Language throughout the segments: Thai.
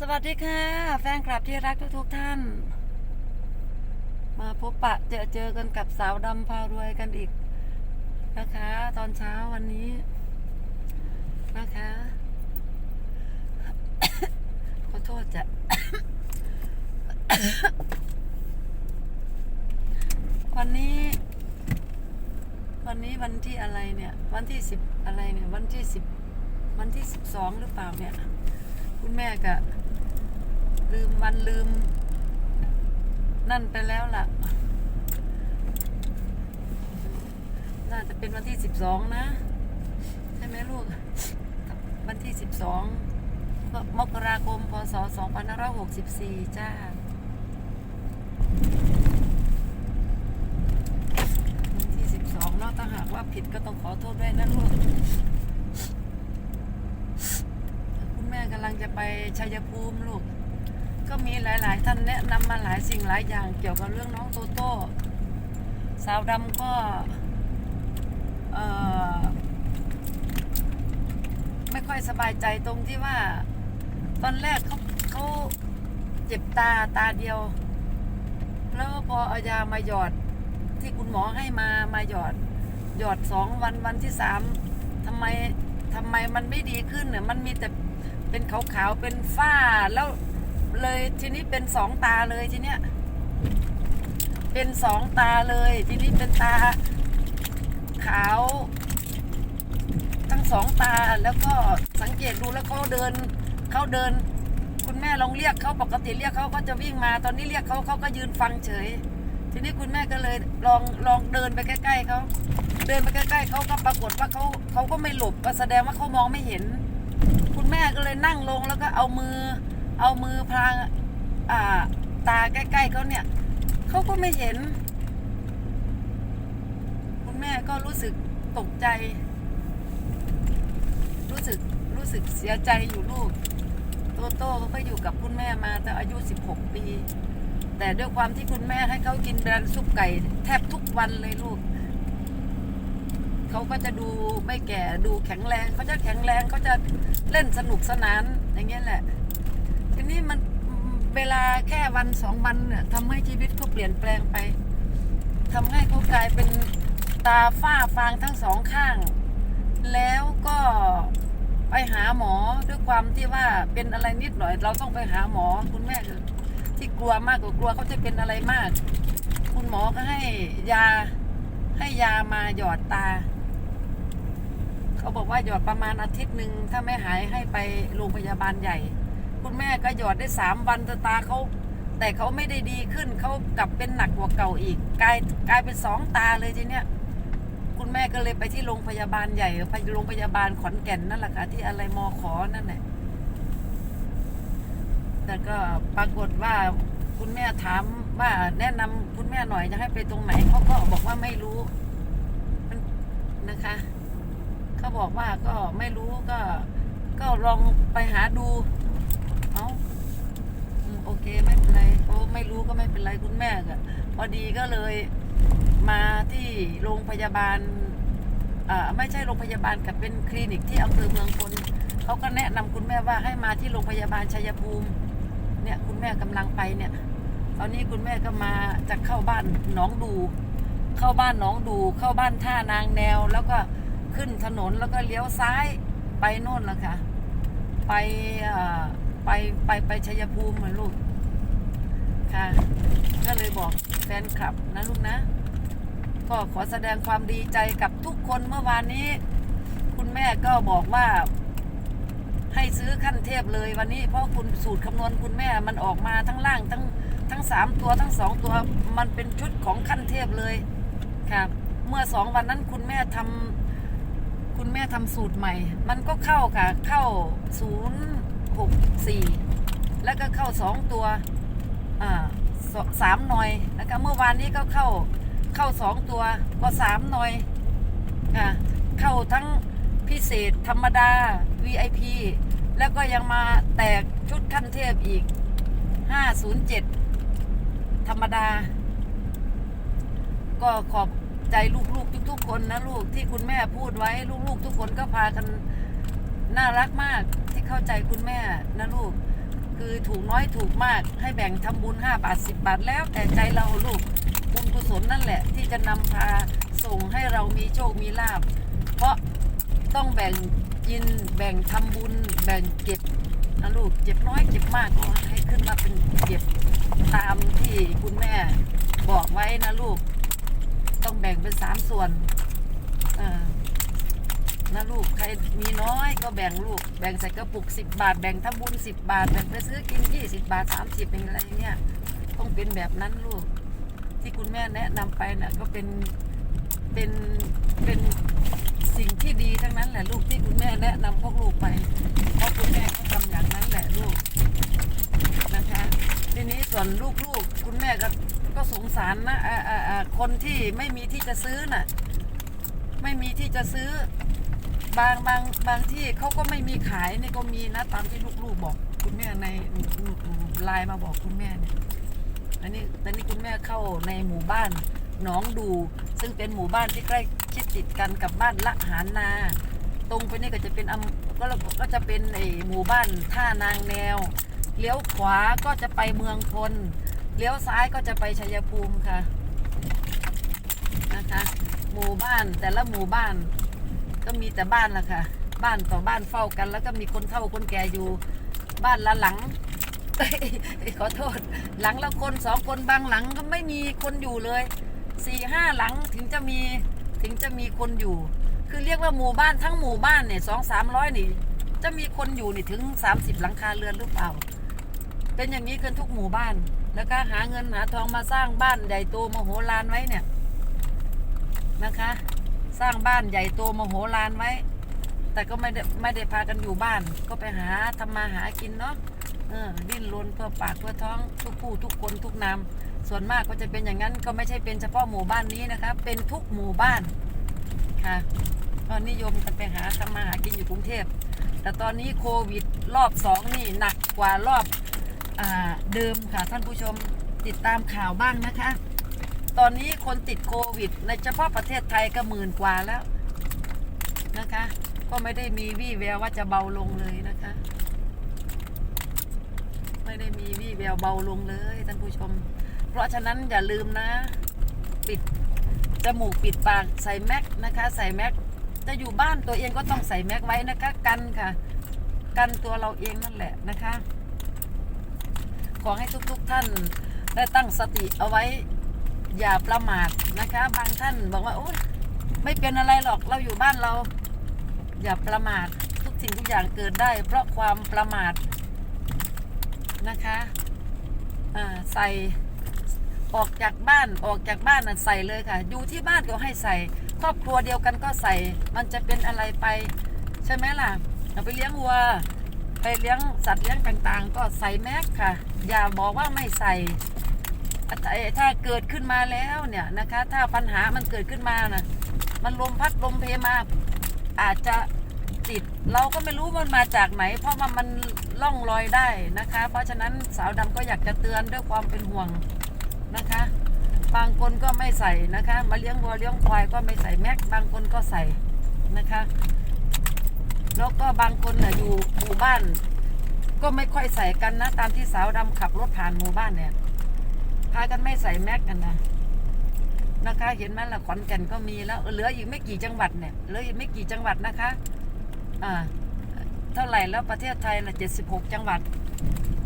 สวัสดีค่ะ แฟนคลับที่รักทุกๆท่าน มาพบปะเจอเจอกันกับสาวดำพารวยกันอีกนะคะ ตอนเช้าวันนี้นะคะ ขอโทษจะวันนี้ วันนี้วันที่อะไรเนี่ย วันที่สิบอะไรเนี่ย วันที่สิบวันที่สิบสองหรือเปล่าเนี่ย คุณแม่ก็ ลืมวันลืม นั่นไปแล้วล่ะ น่าจะเป็นวันที่สิบสองนะ ใช่ไหมลูก วันที่สิบสองมกราคมพศสองพันห้าร้อยหกสิบสี่จ้าวันที่สิบสองเนาะถ้าหากว่าผิดก็ต้องขอโทษด้วยนะลูกคุณแม่กำลังจะไปชัยภูมิลูก ก็มีหลายๆ ท่านแนะนำมาหลายสิ่งหลายอย่างเกี่ยวกับเรื่องน้องโตโต้สาวดำก็ไม่ค่อยสบายใจตรงที่ว่า ตอนแรกเขาเขาเจ็บตาตาเดียว แล้วพอเอายามาหยอดที่คุณหมอให้มามาหยอด หยอดสองวันวันที่สามทำไมทำไมมันไม่ดีขึ้นเนี่ยมันมีแต่เป็นขาวๆเป็นฝ้าแล้ว เลยทีนี้เป็นสองตาเลยทีเนี้ยเป็นสองตาเลย ทีนี้เป็นตาขาว ทั้งสองตาแล้วก็สังเกตดูแล้วเขาเดินเขาเดิน คุณแม่ลองเรียกเขาปกติเรียกเขาก็จะวิ่งมา ตอนนี้เรียกเขาเขาก็ยืนฟังเฉย ทีนี้คุณแม่ก็เลยลองลองเดินไปใกล้ๆเขาเดินไปใกล้ๆเขาก็ปรากฏว่าเขาเขาก็ไม่หลบก็แสดงว่าเขามองไม่เห็น คุณแม่ก็เลยนั่งลงแล้วก็เอามือ เอามือพรางอ่า ตาใกล้ๆเขาเนี่ยเขาก็ไม่เห็น คุณแม่ก็รู้สึกตกใจ รู้สึกรู้สึกเสียใจอยู่ลูก โตโต้เขาก็อยู่กับคุณแม่มาแต่อายุ 16 ปี แต่ด้วยความที่คุณแม่ให้เขากินแบรนด์ซุปไก่ แทบทุกวันเลยลูกเขาก็จะดูไม่แก่ดูแข็งแรงเขาจะแข็งแรงเขาจะเล่นสนุกสนานอย่างเงี้ยแหละ นี้มันเวลาแค่วันสองวันเนี่ยทำให้ชีวิตเขาเปลี่ยนแปลงไปทำให้เขากลายเป็นตาฝ้าฟางทั้งสองข้าง แล้วก็ไปหาหมอด้วยความที่ว่าเป็นอะไรนิดหน่อย เราต้องไปหาหมอคุณแม่ที่กลัวมากกว่ากลัวเขาจะเป็นอะไรมาก คุณหมอก็ให้ยาให้ยามาหยอดตา เขาบอกว่าหยอดประมาณอาทิตย์หนึ่งถ้าไม่หายให้ไปโรงพยาบาลใหญ่ คุณแม่ก็หยอดได้สามวันแต่ตาเขาแต่เขาไม่ได้ดีขึ้นเขากลับเป็นหนักกว่าเก่าอีกกลายกลายเป็นสองตาเลยทีเนี้ยคุณแม่ก็เลยไปที่โรงพยาบาลใหญ่ไปโรงพยาบาลขอนแก่นนั่นแหละค่ะที่อะไรมอขอนั่นแหละแต่ก็ปรากฏว่าคุณแม่ถามว่าแนะนำคุณแม่หน่อยจะให้ไปตรงไหนเขาก็บอกว่าไม่รู้นะคะเขาบอกว่าก็ไม่รู้ก็ก็ลองไปหาดู เอาโอเคไม่เป็นไรโอ้ไม่รู้ก็ไม่เป็นไรคุณแม่ก็พอดีก็เลยมาที่โรงพยาบาลอ่าไม่ใช่โรงพยาบาลกับเป็นคลินิกที่อำเภอเมืองพลเขาก็แนะนำคุณแม่ว่าให้มาที่โรงพยาบาลชัยภูมิ เนี่ยคุณแม่กำลังไปเนี่ย ตอนนี้คุณแม่ก็มาจะเข้าบ้านหนองดู เข้าบ้านหนองดู เข้าบ้านท่านางแนว แล้วก็ขึ้นถนนแล้วก็เลี้ยวซ้ายไปโน่นละค่ะ ไปอ่อ ไปไปไปชัยภูมิเหมือนลูก ค่ะ ก็เลยบอกแฟนคลับนะลูกนะ ก็ขอแสดงความดีใจกับทุกคนเมื่อวานนี้ คุณแม่ก็บอกว่า ให้ซื้อขั้นเทพเลยวันนี้ เพราะคุณสูตรคำนวณคุณแม่มันออกมาทั้งล่างทั้งทั้งสามตัวทั้งสองตัวมันเป็นชุดของขั้นเทพเลยค่ะเมื่อสองวันนั้นคุณแม่ทำคุณแม่ทำสูตรใหม่ มันก็เข้าค่ะ เข้าศูนย์ หกสี่แล้วก็เข้าสองตัวอ่าสามหน่อยแล้วก็เมื่อวานนี้ก็เข้าเข้าสองตัวก็สามหน่อยค่ะเข้าทั้งพิเศษธรรมดา VIP แล้วก็ยังมาแตกชุดขั้นเทพอีก 507 ธรรมดา ก็ขอบใจลูกๆ ทุกๆคนนะลูกที่คุณแม่พูดไว้ ลูกๆ ทุกคนก็พากันน่ารักมาก เข้าใจคุณแม่นะลูก คือถูกน้อยถูกมากให้แบ่งทำบุญ 5 บาท 10 บาทแล้ว แต่ใจเราลูกบุญกุศลนั่นแหละ ที่จะนำพาส่งให้เรามีโชคมีลาบ เพราะต้องแบ่งกินแบ่งทำบุญ แบ่งเก็บนะลูกเก็บน้อยเก็บมากก็ให้ขึ้นมาเป็นเก็บตามที่คุณแม่บอกไว้นะลูก ต้องแบ่งเป็นสามส่วนเออ นะลูกใครมีน้อยก็แบ่งลูก แบ่งใส่กระปุกสิบบาท แบ่งทำบุญสิบบาท แบ่งไปซื้อกินยี่สิบบาทสามสิบอะไรเงี้ยต้องเป็นแบบนั้นลูก ที่คุณแม่แนะนำไปน่ะก็เป็นเป็นเป็นสิ่งที่ดีทั้งนั้นแหละลูกที่คุณแม่แนะนำพวกลูกไปเพราะคุณแม่ก็ทำอย่างนั้นแหละลูกนะคะทีนี้ส่วนลูกๆคุณแม่ก็ก็สงสารนะอ่าอ่าอ่าคนที่ไม่มีที่จะซื้อน่ะ ไม่มีที่จะซื้อ บางบางบางที่เขาก็ไม่มีขายนี่ก็มีนะตามที่ลูกๆบอกคุณแม่ในไลน์มาบอกคุณแม่เนี่ยอันนี้ตอนนี้คุณแม่เข้าในหมู่บ้านหนองดู ซึ่งเป็นหมู่บ้านที่ใกล้ชิดติดกันกับบ้านละหารนา ตรงไปนี่ก็จะเป็นอำก็ก็จะเป็นไอหมู่บ้านท่านางแนว เลี้ยวขวาก็จะไปเมืองพลเลี้ยวซ้ายก็จะไปชัยภูมิค่ะนะคะ หมู่บ้านแต่ละหมู่บ้าน ก็มีแต่บ้านละค่ะ บ้านต่อบ้านเฝ้ากัน แล้วก็มีคนเฒ่าคนแก่อยู่ บ้านละหลังขอโทษ หลังละคนสองคนบางหลังก็ไม่มีคนอยู่เลยสี่ห้าหลังถึงจะมีถึงจะมีคนอยู่ คือเรียกว่าหมู่บ้านทั้งหมู่บ้านเนี่ยสองสามร้อยนี่จะมีคนอยู่นี่ถึงสามสิบหลังคาเรือนหรือเปล่า เป็นอย่างนี้กันทุกหมู่บ้าน แล้วก็หาเงินหาทองมาสร้างบ้านใหญ่โตมโหฬารไว้เนี่ยนะคะ สร้างบ้านใหญ่โตมโหฬารไว้ แต่ก็ไม่ได้ไม่ได้พากันอยู่บ้าน ก็ไปหาทำมาหากินเนาะเออดิ้นรนเพื่อปากเพื่อท้องทุกผู้ทุกคนทุกนามส่วนมากก็จะเป็นอย่างนั้นก็ไม่ใช่เป็นเฉพาะหมู่บ้านนี้นะคะ เป็นทุกหมู่บ้านค่ะก็นิยมกันไปหาทำมาหากินอยู่กรุงเทพ แต่ตอนนี้โควิดรอบสองนี่หนักกว่ารอบอเดิมค่ะท่านผู้ชมติดตามข่าวบ้างนะคะ ตอนนี้คนติดโควิด ในเฉพาะประเทศไทยก็หมื่นกว่าแล้วนะคะ ก็ไม่ได้มีวี่แววว่าจะเบาลงเลยนะคะ ไม่ได้มีวี่แววเบาลงเลยท่านผู้ชม เพราะฉะนั้นอย่าลืมนะ ปิดจมูกปิดปากใส่แม็กนะคะ ใส่แม็กจะอยู่บ้านตัวเองก็ต้องใส่แม็กไว้นะคะ กันค่ะ กันตัวเราเองนั่นแหละนะคะ ขอให้ทุกๆท่านได้ตั้งสติเอาไว้ อย่าประมาทนะคะ บางท่านบอกว่าโอ๊ยไม่เป็นอะไรหรอกเราอยู่บ้านเรา อย่าประมาททุกสิ่งทุกอย่างเกิดได้ เพราะความประมาทนะคะใส่ออกจากบ้านออกจากบ้านน่ะใส่เลยค่ะ อยู่ที่บ้านก็ให้ใส่ ครอบครัวเดียวกันก็ใส่ มันจะเป็นอะไรไป ใช่ไหมล่ะเราไปเลี้ยงวัวไปเลี้ยงสัตว์เลี้ยงต่างๆ ก็ใส่แมสค่ะ อย่าบอกว่าไม่ใส่ ถ้าเกิดขึ้นมาแล้วเนี่ยนะคะ ถ้าปัญหามันเกิดขึ้นมานะมันลมพัดลมเพมาอาจจะติดเราก็ไม่รู้มันมาจากไหน เพราะว่ามันล่องลอยได้นะคะ เพราะฉะนั้นสาวดำก็อยากจะเตือนด้วยความเป็นห่วงนะคะ บางคนก็ไม่ใส่นะคะ มาเลี้ยงวัวเลี้ยงควายก็ไม่ใส่แม็ก บางคนก็ใส่นะคะ แล้วก็บางคนน่ะอยู่หมู่บ้าน ก็ไม่ค่อยใส่กันนะ ตามที่สาวดำขับรถผ่านหมู่บ้านเนี่ยากันไม่ใส่แม็กกันนะนะคะ เห็นไหมล่ะขอนแก่นก็มีแล้ว เหลืออีกไม่กี่จังหวัดเนี่ยเหลืออีกไม่กี่จังหวัดนะคะอ่าเท่าไหร่แล้วประเทศไทยละเจ็ดสิบหกจังหวัด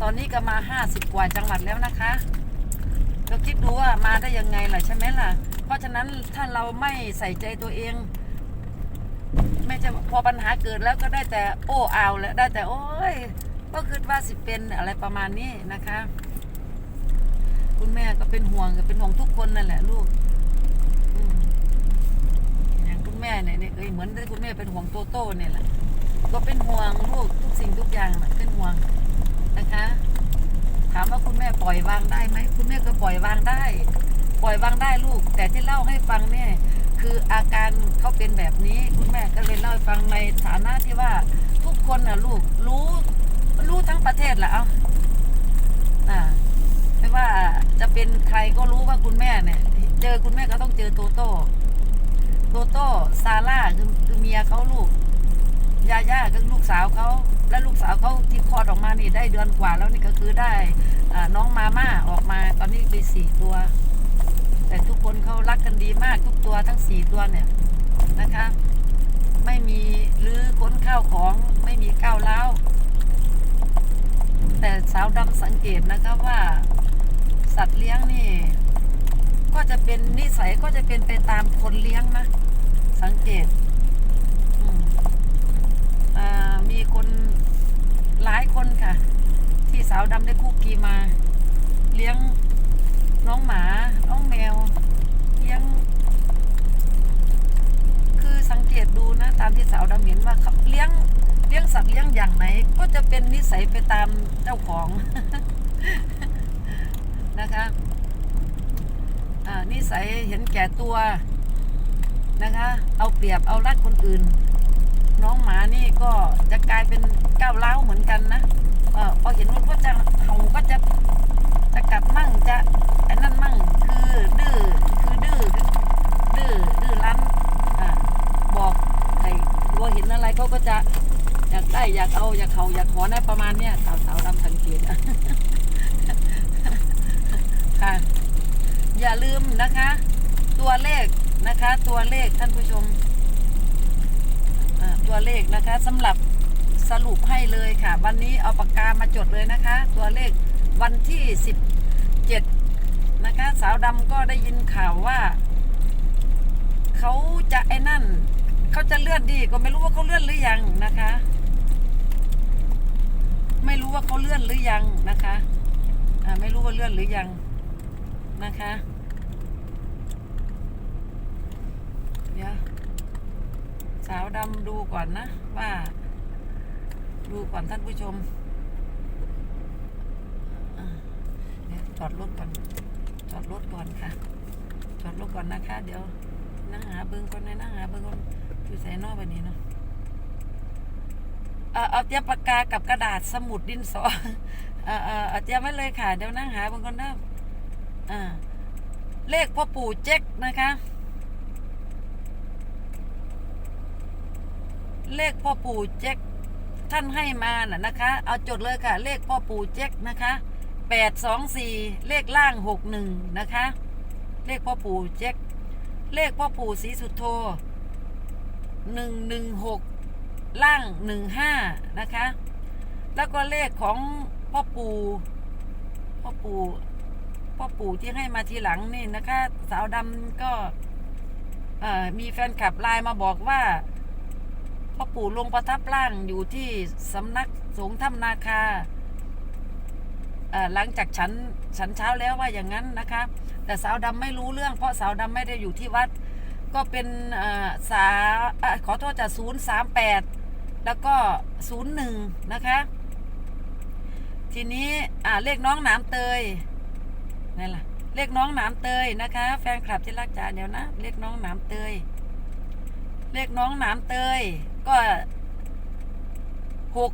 ตอนนี้ก็มาห้าสิบกว่าจังหวัดแล้วนะคะก็คิดดูว่ามาได้ยังไงล่ะใช่ไหมล่ะ เพราะฉะนั้นถ้าเราไม่ใส่ใจตัวเอง ไม่จะพอปัญหาเกิดแล้วก็ได้แต่โอ้อาวแล้วได้แต่โอ้ยก็คือว่าสิเป็นอะไรประมาณนี้นะคะ คุณแม่ก็เป็นห่วงก็เป็นห่วงทุกคนนั่นแหละลูกอย่างคุณแม่เนี่ยเนี่ยเอ้ยเหมือนที่คุณแม่เป็นห่วงโตโต้เนี่ยแหละก็เป็นห่วงลูกทุกสิ่งทุกอย่างน่ะเป็นห่วงนะคะ ถามว่าคุณแม่ปล่อยวางได้ไหมคุณแม่ก็ปล่อยวางได้ ปล่อยวางได้ลูก แต่ที่เล่าให้ฟังเนี่ยคืออาการเขาเป็นแบบนี้ คุณแม่ก็เลยเล่าให้ฟังในฐานะที่ว่าทุกคนน่ะลูกรู้รู้ทั้งประเทศแหละเอาอ่า ไม่ว่าจะเป็นใครก็รู้ว่าคุณแม่เนี่ย เจอคุณแม่ก็ต้องเจอโตโต้โตโต้ซาร่าคือคือเมียเขาลูกยาย่ากับลูกสาวเขาและลูกสาวเขาที่คลอดออกมานี่ได้เดือนกว่าแล้วนี่ก็คือได้น้องมาม่าออกมาตอนนี้มีสี่ตัว แต่ทุกคนเขารักกันดีมากทุกตัวทั้งสี่ตัวเนี่ยนะคะ ไม่มีรื้อค้นข้าวของไม่มีก้าวร้าวแต่สาวดำสังเกตนะคะว่า สัตว์เลี้ยงนี่ ก็จะเป็นนิสัยก็จะเป็นไปตามคนเลี้ยงนะ สังเกตมีคนหลายคนค่ะ ที่สาวดำได้คุกกีมา เลี้ยงน้องหมา น้องแมว เลี้ยง คือสังเกตดูนะ ตามที่สาวดำเห็นว่าเขาเลี้ยงเลี้ยงสัตว์เลี้ยงอย่างไหน ก็จะเป็นนิสัยไปตามเจ้าของ นะคะอ่านิสัยเห็นแก่ตัวนะคะ เอาเปรียบเอารัดคนอื่น น้องหมานี่ก็จะกลายเป็นก้าวร้าวเหมือนกันนะเออพอเห็นมันก็จะเห่าก็จะจะกัดมั่งจะไอ้นั่นมั่งคือดื้อคือดื้อดื้อดื้อรั้นอ่าบอกไอ้วัวเห็นอะไรเขาก็จะอยากได้อยากเอาอยากเขาอยากขอนะประมาณเนี้ยสาวๆดำสังเกต ค่ะ อย่าลืมนะคะ ตัวเล ขนะคะ ตัวเลขท่านผู้ชมตัวเลขนะคะสำหรับสรุปให้เลยค่ะ วันนี้เอาปากกามาจดเลยนะคะ ตัวเลขวันที่ 17 นะคะ สาวดำก็ได้ยินข่าวว่า เขาจะไอ้นั่น เขาจะเลื่อนดีก็ไม่รู้ว่าเขาเลื่อนหรือยังนะคะ ไม่รู้ว่าเขาเลื่อนหรือยังนะคะ อ่าไม่รู้ว่าเลื่อนหรือยังนะคะ เดี๋ยวสาวดำดูก่อนนะ ว่า ดูก่อนท่านผู้ชมจอดรถก่อนจอดรถก่อนค่ะจอดรถก่อนนะคะ เดี๋ยวนั่งหาเบิ้งก่อนนะนั่งหาเบิ้งก่อนอยู่ใส่นอกแบบนี้เนาะเออเอาเตียปากกากับกระดาษสมุดดินสอเออเออเอาเตียไว้เลยค่ะ เดี๋ยวนั่งหาเบิ้งก่อนนะอ่าเลขพ่อปู่เจ๊กนะคะ เลขพ่อปู่เจ๊กท่านให้มาน่ะนะคะ เอาจดเลยค่ะ เลขพ่อปู่เจ๊กนะคะแปดสองสี่เลขล่างหกหนึ่งนะคะ เลขพ่อปู่เจ๊กเลขพ่อปู่ศรีสุโธหนึ่งหนึ่งหกล่างหนึ่งห้านะคะ แล้วก็เลขของพ่อปู่พ่อปู่พ่อปู่ที่ให้มาทีหลังนี่นะคะ สาวดำก็มีแฟนคลับไลน์มาบอกว่า พ่อปู่ลงประทับร่างอยู่ที่สำนักสงฆ์ถ้ำนาคาหลังจากฉันฉันเช้าแล้วว่าอย่างนั้นนะคะ แต่สาวดำไม่รู้เรื่อง เพราะสาวดำไม่ได้อยู่ที่วัด ก็เป็นสาขอโทษจากศูนย์สามแปดแล้วก็ศูนย์หนึ่งนะคะ ทีนี้อ่าเลขน้องหนามเตยนั่นล่ะเลขน้องหนามเตยนะคะ แฟนคลับที่รักจ๋าเดี๋ยวนะเลขน้องหนามเตยเลขน้องหนามเตย ก็หก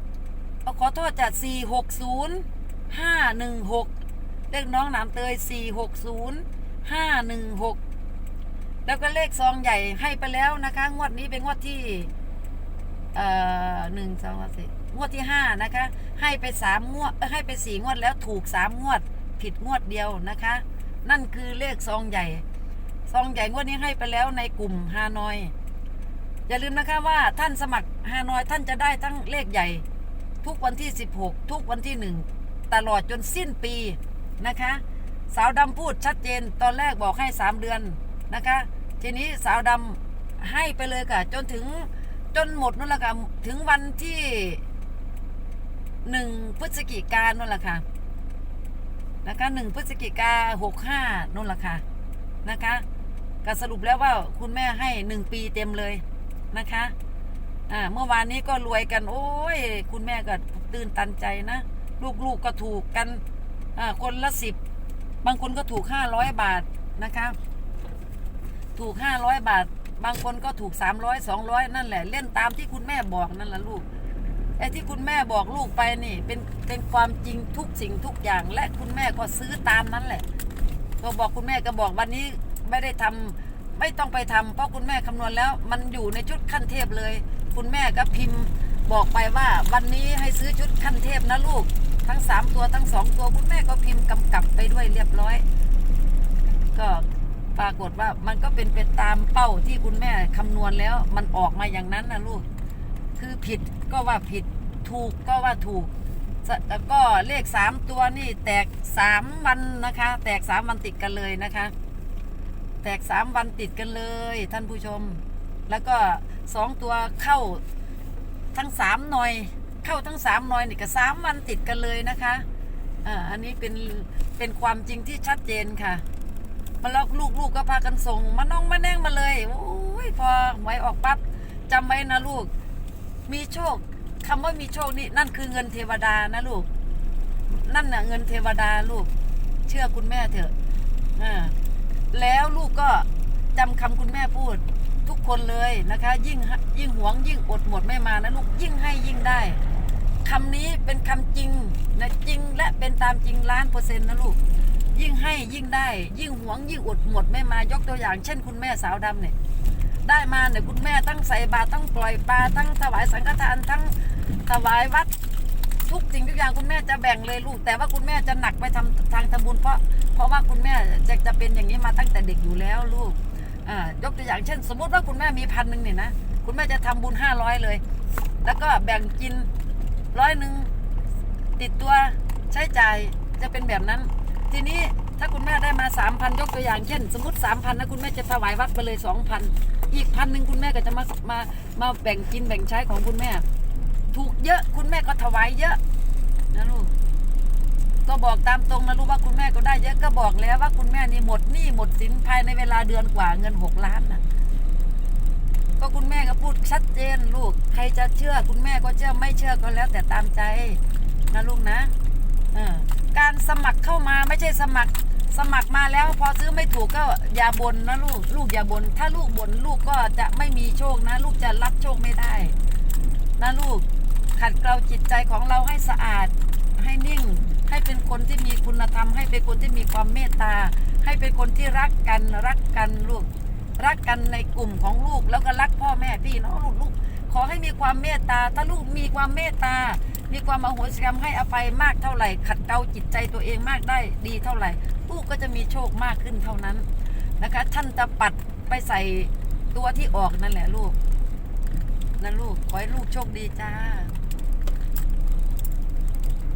เอาขอโทษจัดสี่หกศูนย์ห้าหนึ่งหกเลขน้องหนามเตยสี่หกศูนย์ห้าหนึ่งหกแล้วก็เลขซองใหญ่ให้ไปแล้วนะคะ งวดนี้เป็นงวดที่เอ่อหนึ่งสองสามสี่งวดที่ห้านะคะ ให้ไปสามงวดให้ไปสี่งวดแล้วถูกสามงวด ผิดงวดเดียวนะคะ นั่นคือเลขซองใหญ่ ซองใหญ่งวดนี้ให้ไปแล้วในกลุ่มฮานอย อย่าลืมนะคะว่าท่านสมัครฮานอยท่านจะได้ทั้งเลขใหญ่ ทุกวันที่ 16 ทุกวันที่หนึ่งตลอดจนสิ้นปีนะคะ สาวดำพูดชัดเจนตอนแรกบอกให้ 3 เดือนนะคะ ทีนี้สาวดำให้ไปเลยค่ะ จนถึงจนหมดนั่นแหละค่ะ ถึงวันที่หนึ่งพฤศจิกายนนั่นแหละค่ะนะคะหนึ่งพฤศจิกาหกห้านู่นแหละค่ะนะคะก็สรุปแล้วว่าคุณแม่ให้หนึ่งปีเต็มเลย นะคะอ่าเมื่อวานนี้ก็รวยกัน โอ้ย คุณแม่ก็ตื่นตันใจนะ ลูกๆก็ถูกกันอ่าคนละสิบบางคนก็ถูกห้าร้อยบาทนะคะ ถูกห้าร้อยบาท บางคนก็ถูกสามร้อยสองร้อยนั่นแหละ เล่นตามที่คุณแม่บอกนั่นแหละลูกไอ้ที่คุณแม่บอกลูกไปนี่ เป็นเป็นความจริงทุกสิ่งทุกอย่าง และคุณแม่ก็ซื้อตามนั้นแหละก็บอกคุณแม่ก็บอกวันนี้ไม่ได้ทำ ไม่ต้องไปทำเพราะคุณแม่คำนวณแล้ว มันอยู่ในชุดขั้นเทพเลย คุณแม่ก็พิมพ์บอกไปว่าวันนี้ให้ซื้อชุดขั้นเทพนะลูก ทั้งสามตัวทั้งสองตัวคุณแม่ก็พิมพ์กำกับไปด้วยเรียบร้อย ก็ปรากฏว่ามันก็เป็นไปตามเป้าที่คุณแม่คำนวณแล้ว มันออกมาอย่างนั้นนะลูก คือผิดก็ว่าผิดถูกก็ว่าถูกแล้วก็เลขสามตัวนี่แตกสามวันนะคะ แตกสามวันติดกันเลยนะคะ ตกสามวันติดกันเลย ท่านผู้ชม แล้วก็สองตัวเข้าทั้งสามหน่วยเข้าทั้งสามหน่วยนี่ก็สามวันติดกันเลยนะคะอ่าอันนี้เป็นเป็นความจริงที่ชัดเจนค่ะมาแล้วลูกๆก็พากันส่งมาน้องมาแน่งมาเลยโอ้ยพอหวยออกปั๊บจำไว้นะลูก มีโชคคำว่ามีโชคนี่นั่นคือเงินเทวดานะลูก นั่นน่ะเงินเทวดาลูก เชื่อคุณแม่เถอะอ่า แล้วลูกก็จำคำคุณแม่พูดทุกคนเลยนะคะ ยิ่งยิ่งหวงยิ่งอดหมดไม่มานะลูกยิ่งให้ยิ่งได้คำนี้เป็นคำจริงนะจริงและเป็นตามจริงล้านเปอร์เซ็นต์นะลูกยิ่งให้ยิ่งได้ ยิ่งหวงยิ่งอดหมดไม่มายกตัวอย่าง เช่น คุณแม่สาวดำเนี่ยได้มาเนี่ยคุณแม่ตั้งใส่บาตรตั้งปล่อยปลาตั้งถวายสังฆทานทั้งถวายวัด ทุกสิ่งทุกอย่างคุณแม่จะแบ่งเลยลูก แต่ว่าคุณแม่จะหนักไปทำทางทำบุญเพราะเพราะว่าคุณแม่จะจะเป็นอย่างนี้มาตั้งแต่เด็กอยู่แล้วลูกอ่ายกตัวอย่างเช่น สมมติว่าคุณแม่มีพันหนึ่งเนี่ยนะคุณแม่จะทำบุญห้าร้อยเลย แล้วก็แบ่งกินร้อยหนึ่งติดตัวใช้จ่ายจะเป็นแบบนั้น ทีนี้ถ้าคุณแม่ได้มาสามพันยกตัวอย่างเช่น สมมติสามพันนะคุณแม่จะถวายวัดไปเลยสองพันอีกพันหนึ่งคุณแม่ก็จะมามามาแบ่งกินแบ่งใช้ของคุณแม่ ถูกเยอะ คุณแม่ก็ถวายเยอะนะลูกก็บอกตามตรงนะลูกว่าคุณแม่ก็ได้เยอะก็บอกแล้วว่าคุณแม่นี่หมดหนี้หมดสินภายในเวลาเดือนกว่าเงินหกล้านนะก็คุณแม่ก็พูดชัดเจนลูก ใครจะเชื่อคุณแม่ก็เชื่อไม่เชื่อก็แล้ว แต่ตามใจนะลูกนะเออการสมัครเข้ามาไม่ใช่สมัครสมัครมาแล้วพอซื้อไม่ถูกก็อย่าบ่นนะลูกลูกอย่าบ่นถ้าลูกบ่นลูกก็จะไม่มีโชคนะ ลูกจะรับโชคไม่ได้ นะลูก ขัดเกลาจิตใจของเราให้สะอาดให้นิ่ง ให้เป็นคนที่มีคุณธรรม ให้เป็นคนที่มีความเมตตา ให้เป็นคนที่รักกันรักกันลูกรักกันในกลุ่มของลูกแล้วก็รักพ่อแม่พี่น้องลูกขอให้มีความเมตตา ถ้าลูกมีความเมตตา มีความอโหสิกรรมให้อภัยมากเท่าไหร่ ขัดเกลาจิตใจตัวเองมากได้ดีเท่าไหร่ ลูกก็จะมีโชคมากขึ้นเท่านั้นนะคะท่านจะปัดไปใส่ตัวที่ออกนั่นแหละลูกนะลูก ขอให้ลูกโชคดีจ้า